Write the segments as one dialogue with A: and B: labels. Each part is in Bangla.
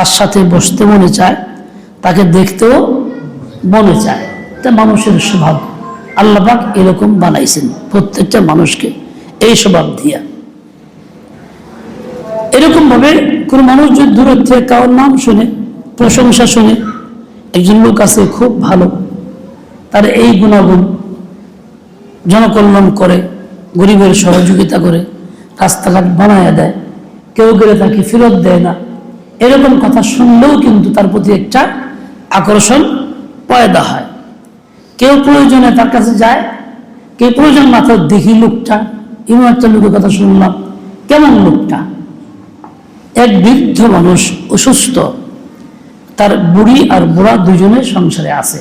A: তার সাথে বসতে মনে চায়, তাকে দেখতেও মনে চায়। এটা মানুষের স্বভাব। আল্লাপাক এরকম বানাইছেন প্রত্যেকটা মানুষকে এই স্বভাব দিয়া। এরকম ভাবে কোনো মানুষ যদি দূরের থেকে কারোর নাম শুনে, প্রশংসা শুনে, একজন লোক আছে খুব ভালো, তার এই গুণাগুণ জনকল্যাণ করে, গরিবের সহযোগিতা করে, রাস্তাঘাট বানায় দেয়, কেউ গেলে তাকে ফেরত দেয় না এরকম কথা শুনলেও কিন্তু তার প্রতি একটা আকর্ষণ পয়দা হয়। কেউ প্রয়োজনে তার কাছে যায়, কেউ প্রয়োজন মাত্র দেখি লোকটা, এমন একটা লোকের কথা শুনলাম, কেমন লোকটা? এক বৃদ্ধ মানুষ অসুস্থ, তার বুড়ি আর বুড়া দুজনে সংসারে আছে।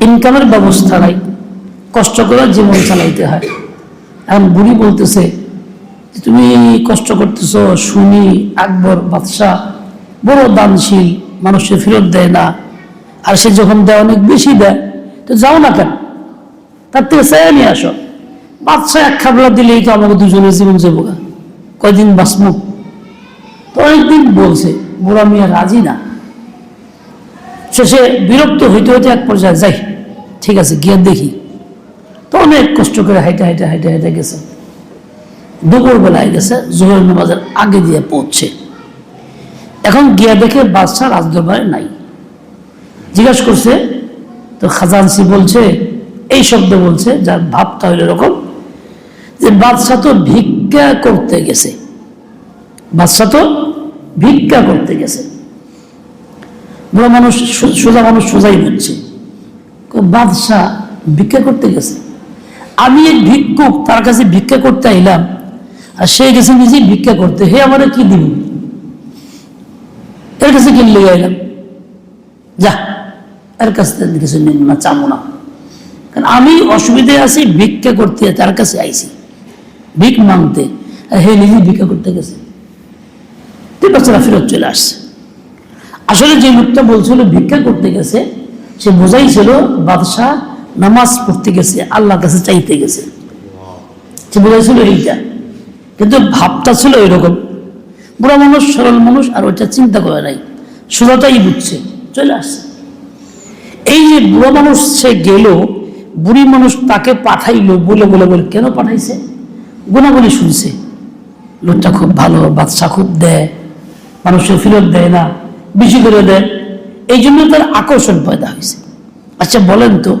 A: ইনকামের ব্যবস্থা নাই, কষ্ট করে জীবন চালাইতে হয়। এখন বুড়ি বলতেছে তুমি কষ্ট করতেছ, শুনি আকবর বাদশাহ বড় দানশীল মানুষের ফেরত দেয় না। আর সে যখন দেয়, অনেক বেশি দেয়। তো যাও না কেন? তার থেকে চেয়ে নিয়ে আসো। বাদশাহ এক খাবলা দিলেই তো আমাকে দুজনের জীবন যাব গা। কয়দিন বাঁচবো? তো অনেকদিন বলছে, বুড়া মিয়া রাজি না। শেষে বিরক্ত হইতে হইতে এক পর্যায়ে যাই। ঠিক আছে, গিয়ে দেখি। তো অনেক কষ্ট করে হাইটে হাইটে হাইটে হাইটে গেছে। দুপুর বেলায় গেছে, জোহর নামাজের আগে দিয়ে পৌঁছে। এখন গিয়া দেখে বাদশাহ রাজদরবারে নাই। জিজ্ঞাসা করছে তো খাজানসি বলছে, এই শব্দ বলছে, যার ভাবটা হইল এরকম যে বাদশাহ তো ভিক্ষা করতে গেছে। বাদশাহ তো ভিক্ষা করতে গেছে। বুড়ো মানুষ সোজা মানুষ সোজাই বলছে বাদশাহ ভিক্ষা করতে গেছে? আমি এক ভিক্ষুক, তার কাছে ভিক্ষা করতে আইলাম আর সে গেছে নিজে ভিক্ষা করতে, হে, আমার কি দিব? এর কাছে কি লেগে আইলাম। যা, এর কাছ থেকে কিছু নিন না চাবো না। কারণ আমি অসুবিধায় আছি, ভিক্ষা করতে তার কাছে আইছি, ভিক মাংতে আর হে, নিজে ভিক্ষা করতে গেছে। তিন বছর ফেরত চলে আসছে। আসলে যে লোকটা বলছিল ভিক্ষা করতে গেছে, সে বোঝাইছিল, বাদশাহ নামাজ পড়তে গেছে, আল্লাহর কাছে চাইতে গেছে। সে বোঝাইছিল এইটা। কিন্তু ভাবটা ছিল এরকম। বুড়া মানুষ, সরল মানুষ, আর ওইটা চিন্তা করে নাই। সোজাটাই বুঝছে, চলে আসছে। এই যে বুড়ো মানুষ সে গেল, বুড়ি মানুষ তাকে পাঠাইলো বলে বলে বলে কেন পাঠাইছে? গুণাগুলি শুনছে। লোকটা খুব ভালো বাদশা খুব দেয়, মানুষের ফেরত দেয় না, বেশি করে দেয়। এই জন্য তার আকর্ষণ পয়দা হয়েছে। আচ্ছা বলেন তো,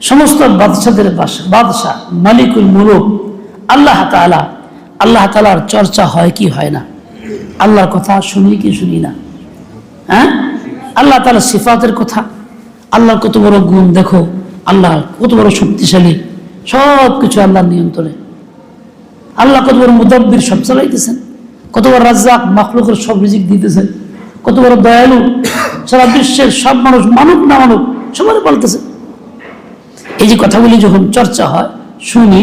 A: সমস্ত বাদশাদের বাদশাহ, মালিকুল মুলুক, আল্লাহ তাআলা আল্লাহ তাআলার চর্চা হয় কি হয় না? আল্লাহর কথা শুনি কি শুনি না? হ্যাঁ? আল্লাহ তাআলা সিফাতের কথা, আল্লাহর কত বড় গুণ দেখো আল্লাহ কত বড় শক্তিশালী সব কিছু আল্লাহর নিয়ন্ত্রণে। আল্লাহ কত বড় মুদাব্বির সব চালাইতেছেন, কত বড় রাজ্জাক মাখলুকের সব রিজিক দিতেছেন, কত বড় দয়ালু সারা বিশ্বের সব মানুষ, মানুক না মানুক, সবাই বলতেছে। এই যে কথাগুলি যখন চর্চা হয়, শুনি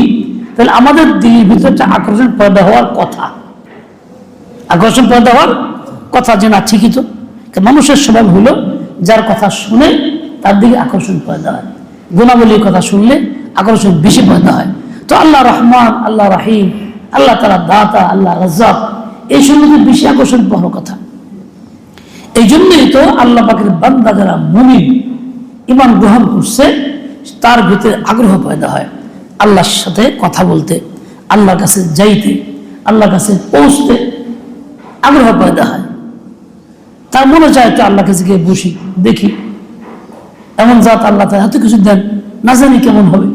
A: তাহলে আমাদের দিলের ভিতরে একটা আকর্ষণ পয়দা হওয়ার কথা। আকর্ষণ পয়দা হওয়ার কথা যে না, ঠিকই তো। মানুষের স্বভাব হলো যার কথা শুনে তার দিকে আকর্ষণ পয়দা হয়। গুণাবলীর কথা শুনলে আকর্ষণ বেশি পয়দা হয়। তো আল্লাহ রহমান, আল্লাহ রাহিম, আল্লাহ তালা দাতা, আল্লাহ রাজ্জাক, এই সম্বন্ধে বেশি আকর্ষণ পাওয়ার কথা। এই জন্যই তো আল্লাহ পাকের বান্দা যারা মুমিন ইমান গ্রহণ করছে, তার ভিতরে আগ্রহ পয়দা হয়। আল্লাহর সাথে কথা বলতে, আল্লাহর কাছে যাইতে, আল্লাহর কাছে পৌঁছতে আগ্রহ পয়দা হয়। তার মনে চায় তো আল্লাহ কাছে গিয়ে বসি, দেখি। এমন জাত আল্লাহ তার হাতে কিছু দেন, না জানি কেমন হবে।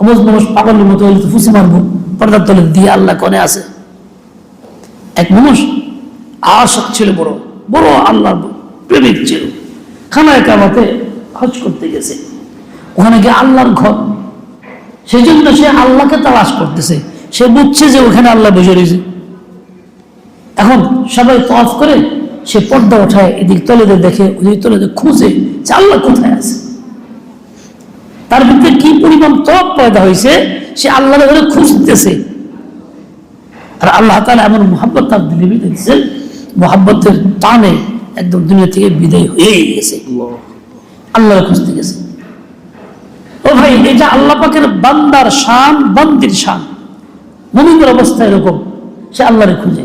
A: অবজ মানুষ পাগলের মতো হইলে ফুসি মারবো, পর্দার তলে দিয়ে আল্লাহ কনে আছে। এক মানুষ আশক ছিল বড় বড় আল্লাহর প্রেমিক ছিল। খানায় কামাতে হজ করতে গেছে। ওখানে গিয়ে আল্লাহর ঘর সেই জন্য সে আল্লাহকে তালাশ করতেছে। সে বুঝছে যে ওখানে আল্লাহ বসে রয়েছে। এখন সবাই তফ করে সে পর্দা ওঠায় এদিক তলেদের দেখে ওদিক তলেদের খুঁজে যে আল্লাহ কোথায় আছে। তার ভিতরে কি পরিমাণ তপ পয়দা হয়েছে সে আল্লাহ ধরে খুঁজতেছে। আর আল্লাহ তালা এমন মোহাম্মত তার দিলে দিচ্ছেন মোহাম্মতের টানে একদম দুনিয়া থেকে বিদায় হয়ে গেছে। আল্লাহ। খুঁজতে গেছে। ও ভাই এটা আল্লাহ পাকের বান্দার শান, বন্দির শান মমিনের অবস্থা এরকম, সে আল্লাহরে খুঁজে।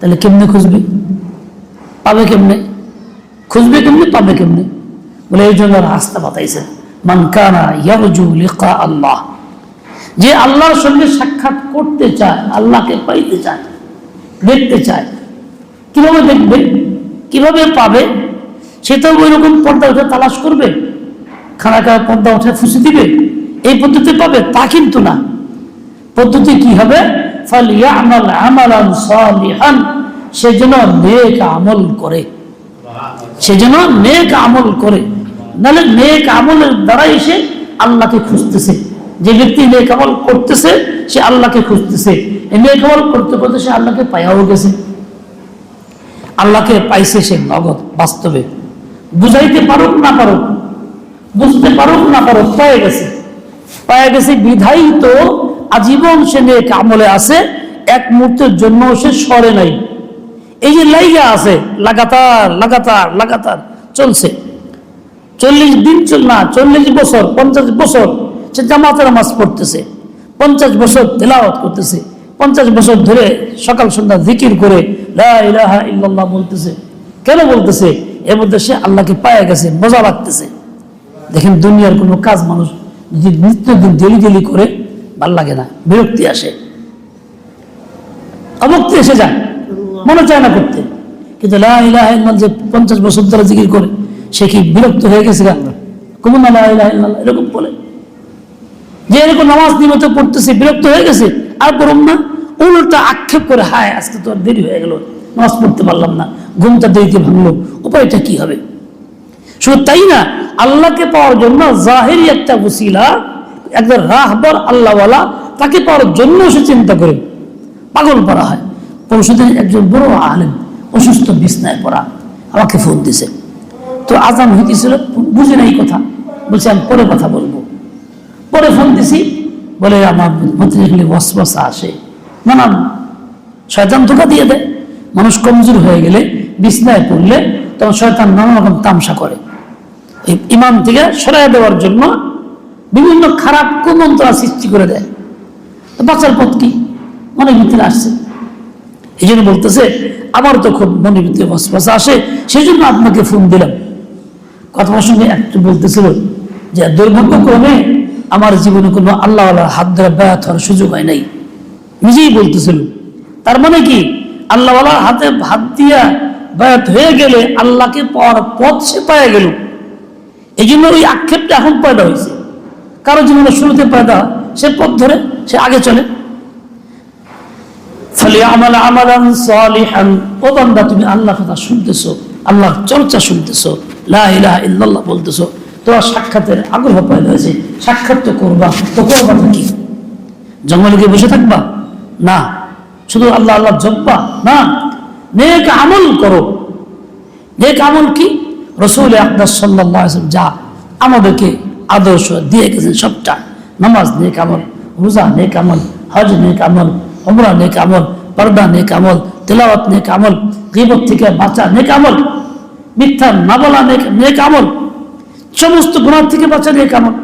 A: তাহলে কেমনে খুঁজবে? পাবে কেমনে? খুঁজবে কেমনে, পাবে কেমনে? বলে, এই জন্য রাস্তা বাতাইছেন। মানকানা আল্লাহ। যে আল্লাহর সঙ্গে সাক্ষাৎ করতে চায়, আল্লাহকে পাইতে চায়, দেখতে চায়, কীভাবে দেখবে, কীভাবে পাবে, সে তো ওই রকম পর্দা তালাশ করবে? খানা খাওয়া পর্দা উঠে ফুসি দিবে, এই পদ্ধতি পাবে, তা কিন্তু না। পদ্ধতি কি হবে? সে যেন নেক আমল করে। সে যেন নেক আমল করে। নাহলে নেক আমলের দ্বারাই সে আল্লাহকে খুঁজতেছে। যে ব্যক্তি নেক আমল করতেছে, সে আল্লাহকে খুঁজতেছে। নেক আমল করতে করতে সে আল্লাহকে পাইয়াও গেছে। আল্লাহকে পাইছে সে নগদ, বাস্তবে। বুঝাইতে পারুক না পারুক বুঝতে পারুক না পারুক, পায়ে গেছে। পায়ে গেছে বিধাই তো আজীবন সে নেক আমলে আছে, এক মুহূর্তের জন্য সে সরে নাই। এই যে লাইগা আছে, লাগাতার লাগাতার লাগাতার চলছে। চল্লিশ দিন চল না, চল্লিশ বছর, পঞ্চাশ বছর সে জামাতের নামাজ পড়তেছে। পঞ্চাশ বছর তেলাওয়াত করতেছে। পঞ্চাশ বছর ধরে সকাল সন্ধ্যা জিকির করে ইল্লাল্লাহ বলতেছে। কেন বলতেছে? এর মধ্যে সে আল্লাহকে পায়ে গেছে, মজা লাগতেছে। দেখেন দুনিয়ার কোনো কাজ মানুষ যদি নিত্যদিন ডেলি ডেলি করে ভালো লাগে না বিরক্তি আসে। অবক্তি এসে যায় মনে চায় না করতে। কিন্তু যে পঞ্চাশ বছর ধরে জিকির করে সে কি বিরক্ত হয়ে গেছে গা? কমন এরকম বলে। যে এরকম নামাজ নিয়মিত পড়তেছে বিরক্ত হয়ে গেছে আর করুন না উল্টা আক্ষেপ করে হায় আজকে তো আর দেরি হয়ে গেল নামাজ পড়তে পারলাম না ঘুমটা দেরিতে ভাঙলো উপায়টা কি হবে? শুধু তাই না, আল্লাহকে পাওয়ার জন্য জাহেরি একটা উসিলা একজন রাহবর আল্লাহওয়ালা, তাকে পাওয়ার জন্য সে চিন্তা করে পাগল করা হয়। পরশুদিন একজন বড় আলেম, অসুস্থ বিছনায় পড়া, আমাকে ফোন দিছে। তো আজান হইতেছিল, বুঝে নাই কথা। বলছি, আমি পরে কথা বলব। পরে ফোন দিছি, বলে, আমার মধ্যে ওয়াসওয়াসা আসে। নানান, শয়তান ধোকা দিয়ে দেয়। মানুষ কমজোর হয়ে গেলে, বিছনায় পড়লে তখন শয়তান নানা রকম তামসা করে। ইমান থেকে সরাই দেওয়ার জন্য বিভিন্ন খারাপ কুমন্ত্রা সৃষ্টি করে দেয়। বাঁচার পথ কি? মনের ভিতরে আসছে। এই জন্য বলতেছে, আমার তো খুব মনের ভিতরে বসবাসা আসে সেই জন্য আপনাকে ফোন দিলাম। কথা সঙ্গে একটু বলতেছিল যে, দুর্ভাগ্যক্রমে আমার জীবনে কোনো আল্লাহ আল্লাহ হাত ধরে ব্যায়াত হওয়ার সুযোগ হয় নাই। নিজেই বলতেছিল। তার মানে কি? আল্লাহওয়ালা হাতে হাত দিয়া ব্যায়াত হয়ে গেলে আল্লাহকে পাওয়ার পথ সে পায়ে গেল। এই জন্য ওই আক্ষেপটা এখন পয়দা হয়েছে। কারও জীবনে শুরুতে পয়দা সে পথ ধরে সে আগে চলে। ফলে আমাল আমালান সালিহান, ও বান্দা, তুমি আল্লাহ কথা শুনতেছো, আল্লাহর চর্চা শুনতেছো, লা ইলাহা ইল্লাল্লাহ বলতেছো, তোমার সাক্ষাতের আগ্রহ পয়দা হয়েছে। সাক্ষাৎ তো করবা তো করবা কি? জঙ্গলে গিয়ে বসে থাকবা? না। শুধু আল্লাহ আল্লাহ জপবা? না। নেক আমল করো। নেক আমল কি? রসুল আকদার সাল্লাহ যা আমাদেরকে আদর্শ দিয়ে গেছেন সবটা। নামাজ নেক আমল, রোজা নেক আমল, হজ নেক আমল অমরা নেক আমল, পর্দা নেক আমল, তেলাওয়াত নেক আমল, গিবত থেকে বাঁচা নেক আমল, মিথ্যা না বলা নেক নেক আমল, সমস্ত গুণার থেকে বাঁচা নেক আমল।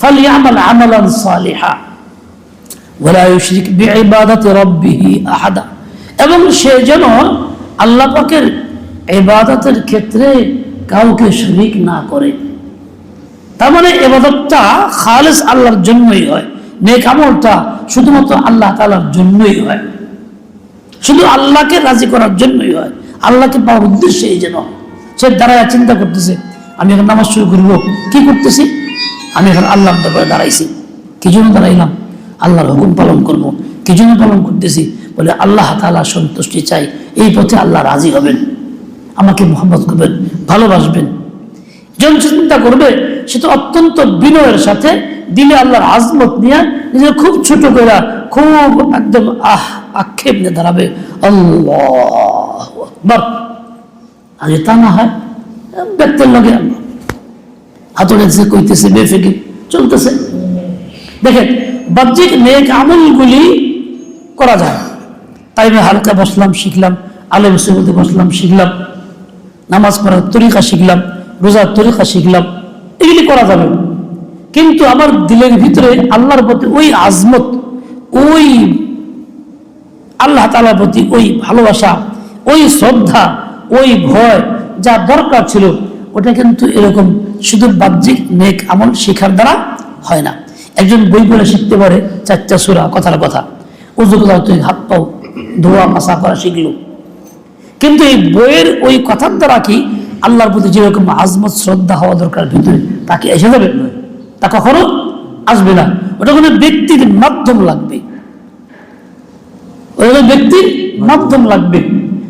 A: ফলে আমল আমলান সালিহা ওলা ইউশরিক বিইবাদাতি রাব্বিহি আহাদা। এবং সে যেন আল্লাহ পাকের এবাদতের ক্ষেত্রে কাউকে শরিক না করে। তার মানে এবাদতটা খালেস আল্লাহর জন্যই হয় নেক আমলটা শুধুমাত্র আল্লাহ তাআলার জন্যই হয়। শুধু আল্লাহকে রাজি করার জন্যই হয়, আল্লাহকে পাওয়ার উদ্দেশ্যে এই যেন। সে দাঁড়ায় চিন্তা করতেছে, আমি এখন নামাজ শুরু করব, কি করতেছি? আমি এখন আল্লাহর দরবারে দাঁড়াইছি। কি জন্য দাঁড়াইলাম? আল্লাহর হুকুম পালন করব। কি জন্য পালন করতেছি? বলে আল্লাহ তাআলা সন্তুষ্টি চাই, এই পথে আল্লাহ রাজি হবেন। আমাকে মোহাম্মদ করবেন, ভালোবাসবেন। জন চিন্তা করবে, সে তো অত্যন্ত বিনয়ের সাথে দিলে আল্লাহর আজমত নিয়ে নিজের খুব ছোট করে খুব একদম আহ, আক্ষেপ নিয়ে দাঁড়াবে। আল্লাহ আগে তা না হয়, ব্যক্তির লগে আল্লাহ। হাতড়ে কইতেছে বেফেকে চলতেছে। দেখেন, বাহ্যিক নেক আমলগুলি করা যায়। তাই হালকা বসলাম, শিখলাম, আলেম সৌদি বসলাম, শিখলাম। নামাজ পড়ার তরিকা শিখলাম, রোজার তরিকা শিখলাম, এগুলি করা যাবে কিন্তু আমার দিলের ভিতরে আল্লাহর প্রতি ওই আজমত, ওই আল্লাহ তালার প্রতি ওই ভালোবাসা, ওই শ্রদ্ধা, ওই ভয় যা দরকার ছিল, ওটা কিন্তু এরকম শুধু বাহ্যিক নেক আমল শিখার দ্বারা হয় না। একজন বই পড়ে শিখতে পারে চারটা সুরা, কথার কথা। উজু কোথাও তুই হাত পাও ধোয়া মাসা করা শিখলো। কিন্তু এই বইয়ের ওই কথার দ্বারা কি? আল্লাহর প্রতি যেরকম আজমত, শ্রদ্ধা হওয়া দরকার ভিতরে তাকে এসে যাবে? তা কখনো আসবে না। ওটা কোনো ব্যক্তির মাধ্যম লাগবে। ওটা ব্যক্তির মাধ্যম লাগবে।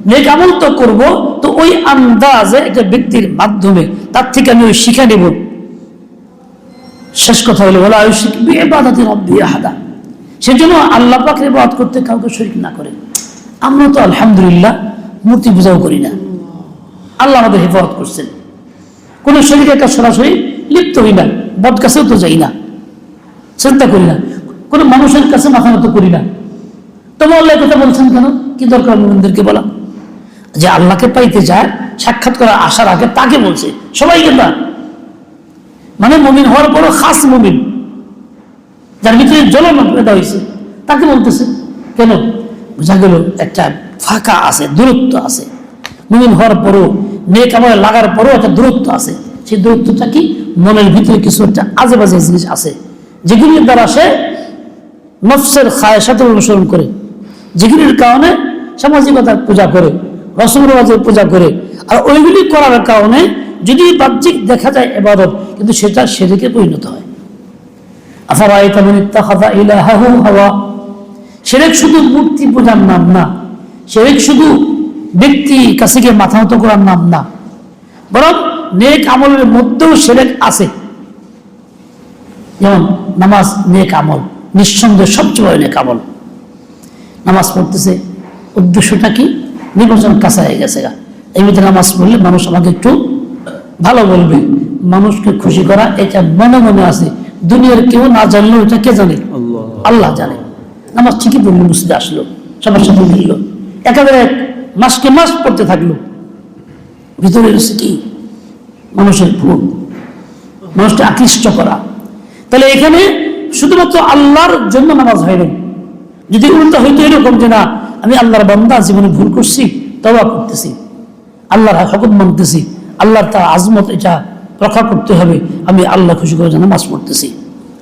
A: নেক আমল তো করব, তো ওই আন্দাজে একটা ব্যক্তির মাধ্যমে, তার থেকে আমি ওই শিখে নেব। শেষ কথা হলো বলা শিখবি এবাদাতি রব্বি আহাদা। সেজন্য আল্লাহ পাকের বাদ করতে কাউকে শরীক না করে। আমরা তো আলহামদুলিল্লাহ মূর্তি পূজাও করি না। আল্লাহ আমাদের হেফাজত করছেন। কোনো শরীরের কাছে সরাসরি লিপ্ত হই না বদ কাছেও তো যাই না, চিন্তা করি না। কোনো মানুষের কাছে মাথা মতো করি না। তোমার আল্লাহ কথা বলছেন কেন? কি দরকার মোমিনদেরকে বলা? যে আল্লাহকে পাইতে যায়, সাক্ষাৎ করার আসার আগে তাকে বলছে, সবাইকে না। মানে মমিন হওয়ার পরও খাস মমিন, যার ভিতরে জ্বলন পেদা হয়েছে, তাকে বলতেছে, কেন? বোঝা গেল, একটা ফাঁকা আছে, দূরত্ব আছে। মুমিন হওয়ার পরও, নেক আমলে লাগার পরও একটা দূরত্ব আছে। সেই দূরত্বটা কি? মনের ভিতরে কিছু একটা আজে বাজে জিনিস আছে। যেগুলির দ্বারা সে নফসের খায়ের সাথে অনুসরণ করে। যেগুলির কারণে সামাজিকতার পূজা করে রসমরাজের পূজা করে। আর ওইগুলি করার কারণে যদি বাহ্যিক দেখা যায় এবাদত, কিন্তু সেটা সেদিকে পরিণত হয়। আফারাইতা মান ইত্তাখাযা ইলাহাহু হাওয়া? শিরক শুধু মূর্তি পূজার নাম না শিরক শুধু ব্যক্তি কাছে গিয়ে মাথা মতো করার নাম না বরং নেক আমলের মধ্যেও শিরক আছে। যেমন নামাজ নেক আমল নিঃসন্দেহে সবচেয়ে বড় নেক আমল। নামাজ পড়তেছে উদ্দেশ্যটা কি? নির্বাচন কাছে হয়ে গেছে গা। এই ভিতরে নামাজ পড়লে মানুষ আমাকে একটু ভালো বলবে। মানুষকে খুশি করা এটা মনে মনে আছে। দুনিয়ার কেউ না জানলেও এটা কে জানে? আল্লাহ জানে। নামাজ ঠিকই পড়ল, মসজিদে আসলো, সবার সাথে মিলল একেবারে মাসকে মাস পড়তে থাকল। ভিতরে রয়েছে মানুষের ভুল। মানুষকে আকৃষ্ট করা। তাহলে এখানে শুধুমাত্র আল্লাহর জন্য নামাজ হয় নাই। যদি উল্টা হইতো এরকম যে, না, আমি আল্লাহর বান্দা, জীবনে ভুল করছি তবা করতেছি। আল্লাহর হকুম মানতেছি। আল্লাহর তার আজমত এটা রক্ষা করতে হবে। আমি আল্লাহ খুশি করে নামাজ পড়তেছি।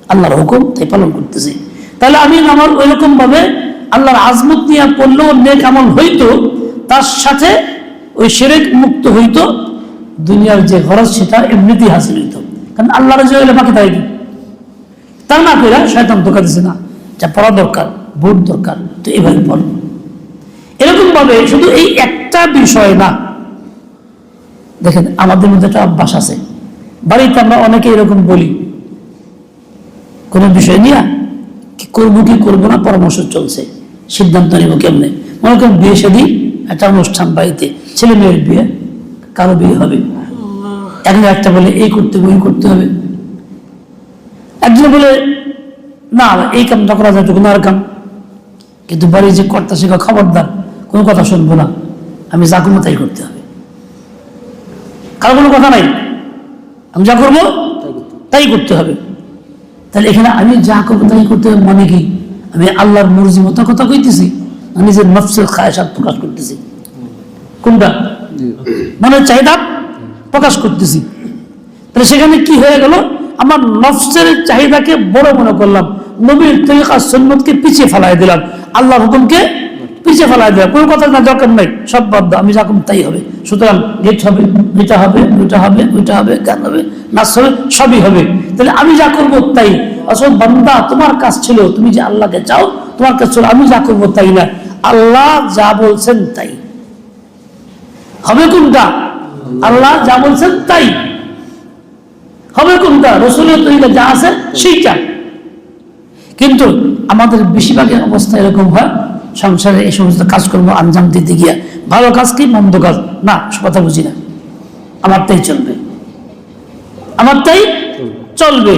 A: আল্লাহর হুকুম তাই পালন করতেছি। তাহলে আমি আমার ওইরকম ভাবে আল্লাহর আজমত নিয়ে পড়লেও নেক আমল হইতো, তার সাথে ওই সেরেক মুক্ত হইতো, দুনিয়ার যে খরচ সেটা এমনিতেই হাসিল হইতো। কারণ আল্লাহর যে হইলে বাকি কি? তা না করে শয়তান ধোকা দিছে না, যা পড়া দরকার ভোট দরকার, তো এভাবে পড়। এরকম ভাবে শুধু এই একটা বিষয় না। দেখেন, আমাদের মধ্যে একটা অভ্যাস আছে। বাড়িতে আমরা অনেকে এরকম বলি, কোনো বিষয় নিয়ে কি করব কি করব না পরামর্শ চলছে? সিদ্ধান্ত নেব কেমনে? মনে করেন বিয়ে সাদি একটা অনুষ্ঠান বাড়িতে, ছেলে মেয়ের বিয়ে, কারও বিয়ে হবে। এখন একটা বলে এই করতে হবে করতে হবে। একজন বলে, না, এই কামটা করা যায় না আর কাম। কিন্তু বাড়ির যে কর্তা শেখা খবরদার, কোনো কথা শুনব না। আমি যা করব তাই করতে হবে। কারও কোনো কথা নাই। আমি যা করব তাই করতে হবে। তাহলে এখানে আমি যা করব তাই করতে হবে মানে কি? আমি আল্লাহর মর্জি মতো কথা কইতেছি না নিজের নফসের খায়সাত প্রকাশ করতেছি। কোনটা? মানে চাহিদা প্রকাশ করতেছি। তাহলে সেখানে কি হয়ে গেল? আমার নফসের চাহিদাকে বড় মনে করলাম। নবীর তরিকা সন্ন্যতকে পিছিয়ে ফেলাই দিলাম। আল্লাহ হুকুমকে পিছিয়ে ফেলাই দিলাম কোনো কথা না দরকার নাই। সব বাদ আমি যা করব তাই হবে। সুতরাং গেট হবে এটা হবে ওইটা হবে ওইটা হবে গান হবে, নাচ হবে, সবই হবে। তাহলে আমি যা করব তাই। আসলে বান্দা তোমার কাজ ছিল, তুমি যে আল্লাহকে চাও, তোমার কাজ ছিল, আমি যা করব তাই না। আল্লাহ যা বলছেন তাই। হবে কোনটা? আল্লাহ যা বলছেন তাই। হবে কোনটা? রসুলের তৈরি যা আছে, সেইটা। কিন্তু আমাদের বেশিরভাগের অবস্থা এরকম হয় সংসারে এই সমস্ত কাজকর্ম আঞ্জাম দিতে গিয়া। ভালো কাজ কি, মন্দ কাজ? না কথা বুঝি না। আমারটাই চলবে। আমারটাই চলবে।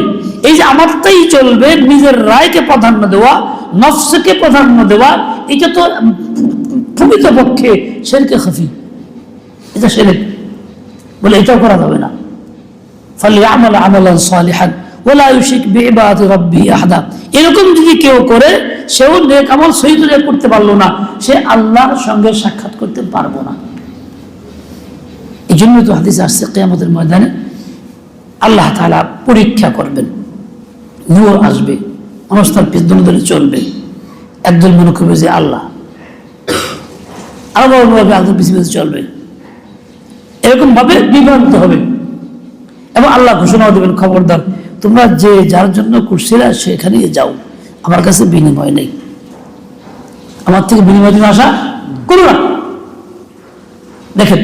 A: এই যে আমারটাই চলবে, নিজের রায়কে প্রাধান্য দেওয়া, নফসকে প্রাধান্য দেওয়া, এটা তো প্রকৃতপক্ষে শেরকে হাফি এটা সেরে বলে এটাও করা যাবে না। ফলে আমল আমলান সালিহান। এরকম যদি কেউ করে, সেও নেক আমল সহিত করতে পারল না। সে আল্লাহর সঙ্গে সাক্ষাৎ করতে পারব না। এই জন্য তো হাদিস আসছে কেয়ামতের ময়দানে। আল্লাহ তাআলা পরীক্ষা করবেন। নূর আসবে। মানুষ তার পিছনে ধরে চলবে। একদল মনে করবে যে আল্লাহ। আরও বড় ভাবে আল্লাহ পিছিয়ে চলবে। এরকম ভাবে বিভ্রান্ত হবে। এবং আল্লাহ ঘোষণাও দেবেন খবরদার। তোমরা যে যার জন্য করছিলে সেখানে যাও। আমার কাছে বিনিময় নেই। আমার থেকে বিনিময় জন্য আশা করো না দেখেন,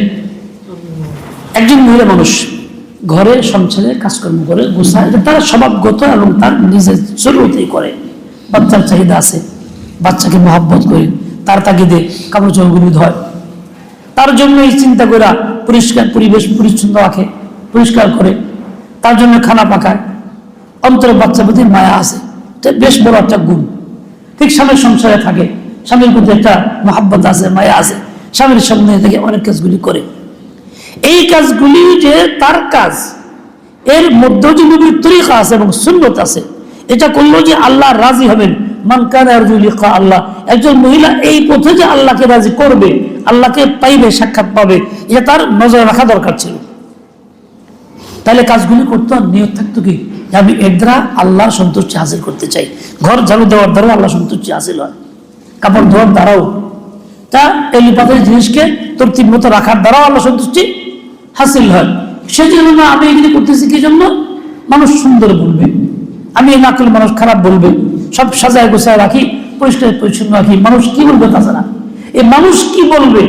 A: একজন মহিলা মানুষ ঘরে, সংসারে, কাজকর্ম করে এটা তার স্বভাবগত এবং তার নিজের জরুরতেই করে। বাচ্চার চাহিদা আছে, বাচ্চাকে মহাব্বত করে, তার তাগিদে কাপড় চোপড়গুলি ধয়। তার জন্য এই চিন্তা করে পরিষ্কার পরিবেশ পরিচ্ছন্ন রাখে, পরিষ্কার করে। তার জন্য খানা পাকায় অন্তরে বাচ্চা প্রতি মায়া আছে। বেশ বড় একটা গুণ। ঠিক স্বামীর সংসারে থাকে। স্বামীর প্রতি একটা মহাব্বত আছে, মায়া আছে। স্বামীর সামনে থেকে অনেক কাজগুলি করে। এই কাজগুলি যে তার কাজ, এর মধ্যে যে নবীর তরিকা আছে এবং সুন্নত আছে, এটা করল যে আল্লাহ রাজি হবেন। মান কানা ইয়ারজু লিকা আল্লাহ, একজন মহিলা এই পথে যে আল্লাহকে রাজি করবে, আল্লাহকে পাইবে, সাক্ষাৎ পাবে, এটা তার নজরে রাখা দরকার ছিল। তাহলে কাজগুলি করতে নিয়ত থাকতো কি? যে আমি এর দ্বারা আল্লাহর সন্তুষ্টি হাসিল করতে চাই। ঘর ঝাড়ু দেওয়ার দ্বারা আল্লাহ সন্তুষ্টি হাসিল হয়। কাপড় ধোয়ার দ্বারাও। তা এলিপাতের জিনিসকে তরতিব মতো রাখার দ্বারাও আল্লাহ সন্তুষ্টি হাসিল হয়। সেই জন্য আমি এগুলি করতেছি কি জন্য? মানুষ সুন্দর বলবে। আমি না করলে মানুষ খারাপ বলবে। সব সাজায় গোছায় রাখি, পরিষ্কার পরিচ্ছন্ন রাখি। মানুষ কি বলবে তাছাড়া এই মানুষ কি বলবে?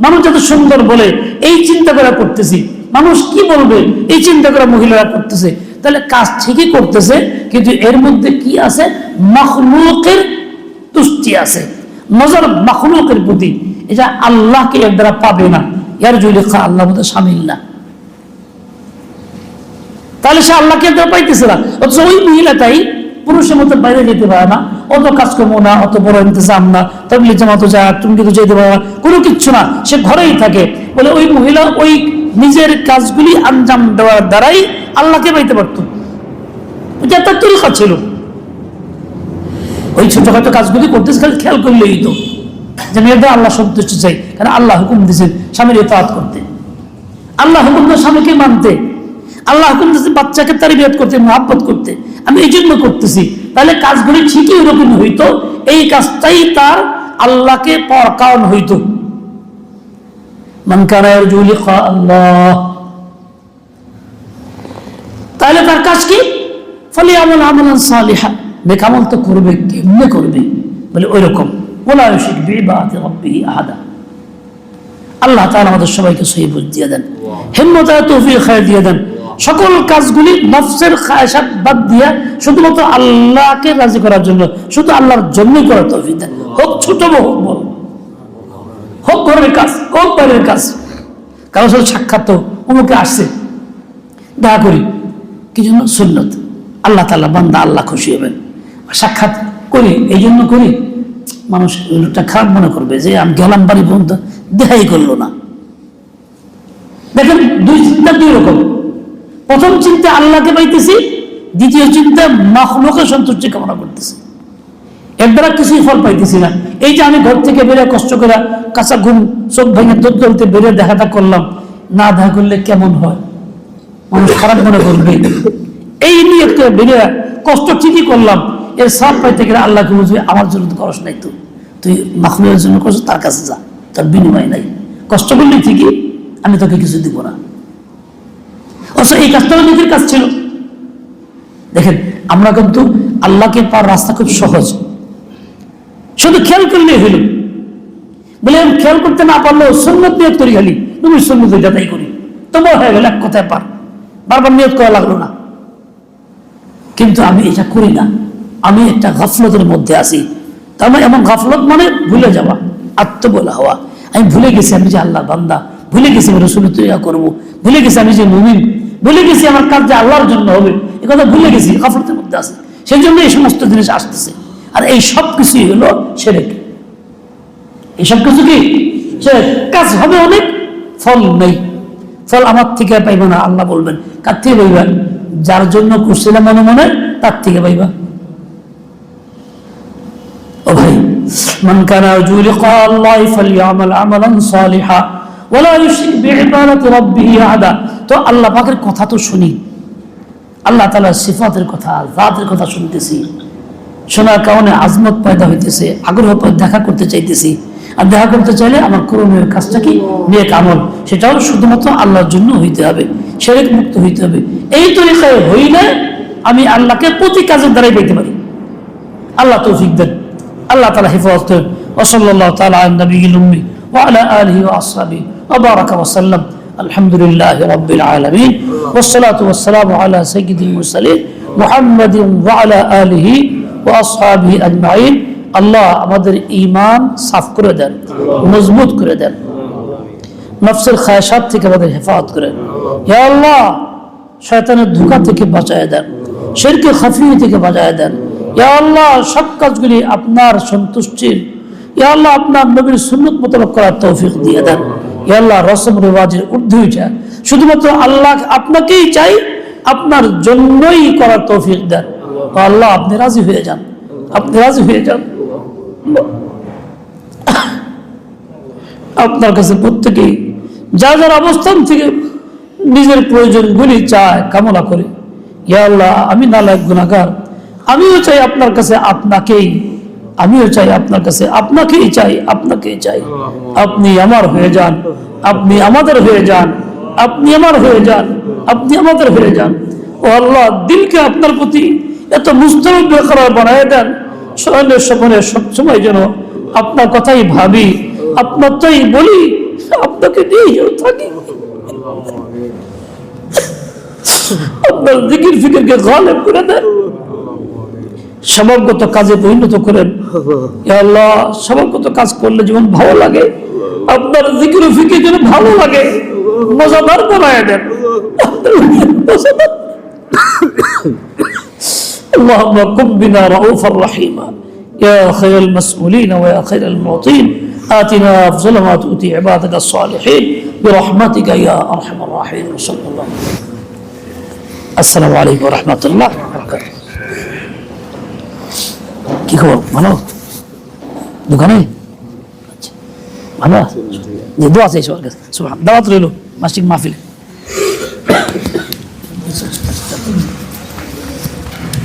A: মানুষ যাতে সুন্দর বলে, এই চিন্তা করে করতেছি। মানুষ কি বলবে? এই চিন্তা করে মহিলারা করতেছে। তাহলে কাজ ঠিকই করতেছে, কিন্তু এর মধ্যে কি আছে? মখলুকের তুষ্টি আছে। নজর মখলুকের প্রতি। এটা আল্লাহকে এর দ্বারা পাবে না। ইয়ার জুলেখা আল্লাহ মধ্যে সামিল না। তাহলে সে আল্লাহকে এর দ্বারা পাইতেছে না। অথচ ওই মহিলাটাই পুরুষের মতো বাইরে যেতে পারে না। অত কাজকর্ম না, অত বড় ইন্তজাম না। তবলি জামাত যা তুমি কিন্তু যেতে পারে না। কোনো কিচ্ছু না। সে ঘরেই থাকে। বলে ওই মহিলা ওই নিজের কাজগুলি আঞ্জাম দেওয়ার দ্বারাই আল্লাহকে পাইতে পারত। এটা তার তরিকা ছিল। ওই ছোটখাটো কাজগুলি করতেছে, খালি খেয়াল করলেই তো। যে মেয়েদের আল্লাহ সন্তুষ্টি চাই, কারণ আল্লাহ হুকুম দিয়েছেন স্বামীর এতাহাত করতে। আল্লাহ হুকুম তো স্বামীকে মানতে। আল্লাহ হুকুম দিয়েছে বাচ্চাকে তার বিয়াদ করতে, মহাব্বত করতে। আমি এই জন্য করতেছি। তাহলে কাজগুলি ঠিকই ওরকম হইতো, এই কাজটাই তার আল্লাহকে পাওয়ার কারণ হইতো। মান কানা ইয়ারজু লিকা আল্লাহ তাহলে তার কাজ কি? ফলে আমল আমলান সালিহা নেক আমল তো করবে কেমনে করবে। বলে ওই রকম ওলা বিইবাদি রাব্বিহি আহাদা আল্লাহ তাআলা আমাদের সবাইকে সহি বুঝ দিয়ে দেন। হিম্মত আর তৌফিক খায় দিয়ে দেন। সকল কাজগুলি নফসের খায়সাত বাদ দিয়া শুধুমাত্র আল্লাহকে রাজি করার জন্য, শুধু আল্লাহর জন্যই করার তৌফিক দেন। হোক ছোট হোক বড়। হোক ঘরের কাজ হোক বাইরের কাজ? কারও সাথে সাক্ষাৎ তো অমুকে আসছে। দেখা করি, কি জন্য? সুন্নত। আল্লাহ তাল্লাহ বান্দা আল্লাহ খুশি হবেন। সাক্ষাৎ করি, এই জন্য করি, মানুষ লোকটা খারাপ মনে করবে যে আমি গেলাম বাড়ি পর্যন্ত দেখাই করল না। দেখেন, দুই চিন্তা দুই রকম। প্রথম চিন্তা আল্লাহকে পাইতেছি, দ্বিতীয় চিন্তা মখলুকের সন্তুষ্টি কামনা করতেছি। এর দ্বারা কিছুই ফল পাইতেছি না। এই যে আমি ঘর থেকে বেরিয়ে কষ্ট করে কাঁচা ঘুম, চোখ ভেঙে দোল দলতে বেরিয়ে দেখাটা করলাম। না দেখা করলে কেমন হয়? মানুষ খারাপ মনে করবে। এই নিয়ে বেরিয়ে কষ্ট ঠিকই করলাম। এর সব পাইতে গেলে আল্লাহকে বুঝবে আমার জন্য তো খরচ নাই তুই তুই মাখলুকের জন্য করছ তার কাছে যা। তার বিনিময় নাই। কষ্ট করলে ঠিকই, আমি তোকে কিছু দিব না। অথচ এই কাজটা নিজের কাজ ছিল। দেখেন, আমরা কিন্তু আল্লাহকে পার রাস্তা খুব সহজ। শুধু খেয়াল করলেই হইল বলে খেয়াল করতে না পারলেও সন্ন্যত নিয়ত করি খালি তুমি সন্ন্যত যাতাই করি। তোমার হয়ে গেল এক কথায় পার বারবার নিয়ত করা লাগল না। কিন্তু আমি এটা করি না। আমি একটা গাফলতের মধ্যে আছি। তার মানে এমন গাফলত মানে ভুলে যাওয়া, আত্মবলা হওয়া। আমি ভুলে গেছি আমি যে আল্লাহ বান্দা, ভুলে গেছি আমি রসুল তৈরি করব, ভুলে গেছি আমি যে মুমিন, ভুলে গেছি আমার কাজ যে আল্লাহর জন্য হবে। এ কথা ভুলে গেছি, গাফলতের মধ্যে আছে। সেই জন্য এই সমস্ত জিনিস আসতেছে। আর এই সব কিছুই হলো সেরেক এই সব কিছু কি সেরেক কাজ হবে অনেক ফল নেই ফল আমার থেকে পাইব না আল্লাহ বলবেন কার থেকে পাইবেন যার জন্য করছিলাম মনে মনে তার থেকে পাইবা ও ভাই من كان يرجو لقاء الله فليعمل عملا صالحا ولا يشرك بعبادة ربه أحدا তো আল্লাহ পাকের কথা তো শুনি আল্লাহ তাআলা সিফাতের কথা জাতের কথা শুনতেছি শোনার কারণে আজমত পয়দা হইতেছে আগ্রহ পয়দা দেখা করতে চাইতেছি আর দেখা করতে চাইলে আমার করণীয় কাজটা কি নেক আমল সেটাও শুধুমাত্র আল্লাহর জন্য হইতে হবে সেরেক মুক্ত হইতে হবে এই তরিকায় হইলে আমি আল্লাহকে প্রতি কাজের দ্বারাই পেতে পারি আল্লাহ তৌফিক দেন আল্লাহ তালা হেফাজত করেন ওসল্লাহ তালা নবী উম্মি وعلى آله وأصحابه وبارك وسلم الحمد لله رب العالمين والصلاة والسلام على سيد المرسلين محمد وعلى آله وأصحابه أجمعين আল্লাহ আমাদের ইমান সাফ করে দেন, মজবুত করে দেন। নফসের খায়সাত থেকে আমাদের হেফাজত করেন। হে আল্লাহ, শয়তানের ধোকা থেকে বাঁচায় দেন, শেরকে খাফি থেকে বাঁচায় দেন। ইয়া আল্লাহ, সব কাজগুলি আপনার সন্তুষ্টির। ইয়া আল্লাহ, আপনার নবীর সুন্নত মোতাবেক করার তৌফিক দিয়ে দেন। ইয়া আল্লাহ, রসম রেওয়াজের ঊর্ধ্বে উঠে শুধুমাত্র আল্লাহ আপনাকেই চাই, আপনার জন্যই করার তৌফিক দেন। আল্লাহ, আপনি রাজি হয়ে যান, আপনি রাজি হয়ে যান। আপনার কাছে প্রত্যেকেই যা যার অবস্থান থেকে নিজের প্রয়োজনগুলি চায়, কামনা করে। ইয়া আল্লাহ, আমি নালায়ক গুণাগার আমিও চাই আপনার কাছে আপনাকেই, আমিও চাই আপনার কাছে আপনাকেই চাই আপনাকেই চাই। আপনি আমার হয়ে যান, আপনি আমাদের হয়ে যান, আপনি আমার হয়ে যান, আপনি আমাদের হয়ে যান। ও আল্লাহ, দিলকে আপনার প্রতি এত মুস্তরব করার বানায় দেন শয়নের স্বপনে সবসময় যেন আপনার কথাই ভাবি, আপনার তাই বলি, আপনাকে নিয়ে যেন থাকি। আপনার দিকির ফিকিরকে গালেব করে দেন। স্বভাবগত কাজে পরিণত করেন। আল্লাহ স্বভাবগত কাজ করলে যেমন ভালো লাগে, আপনার জিকির ফিকির যেন ভালো লাগে, মজাদার বানায় দেন। اللهم كن بنا رؤوفا رحيما يا خير المسؤولين ويا خير المعطين آتنا أفضل ما تؤتي عبادك الصالحين برحمتك يا أرحم الراحمين صلى الله عليه وسلم السلام عليكم ورحمة الله وبركاته কি খবর ভালো দোকানে আচ্ছা ভালো যে দোয়া আছে সবার কাছে সুবহান দাওয়াত রইল মাসিক মাহফিলে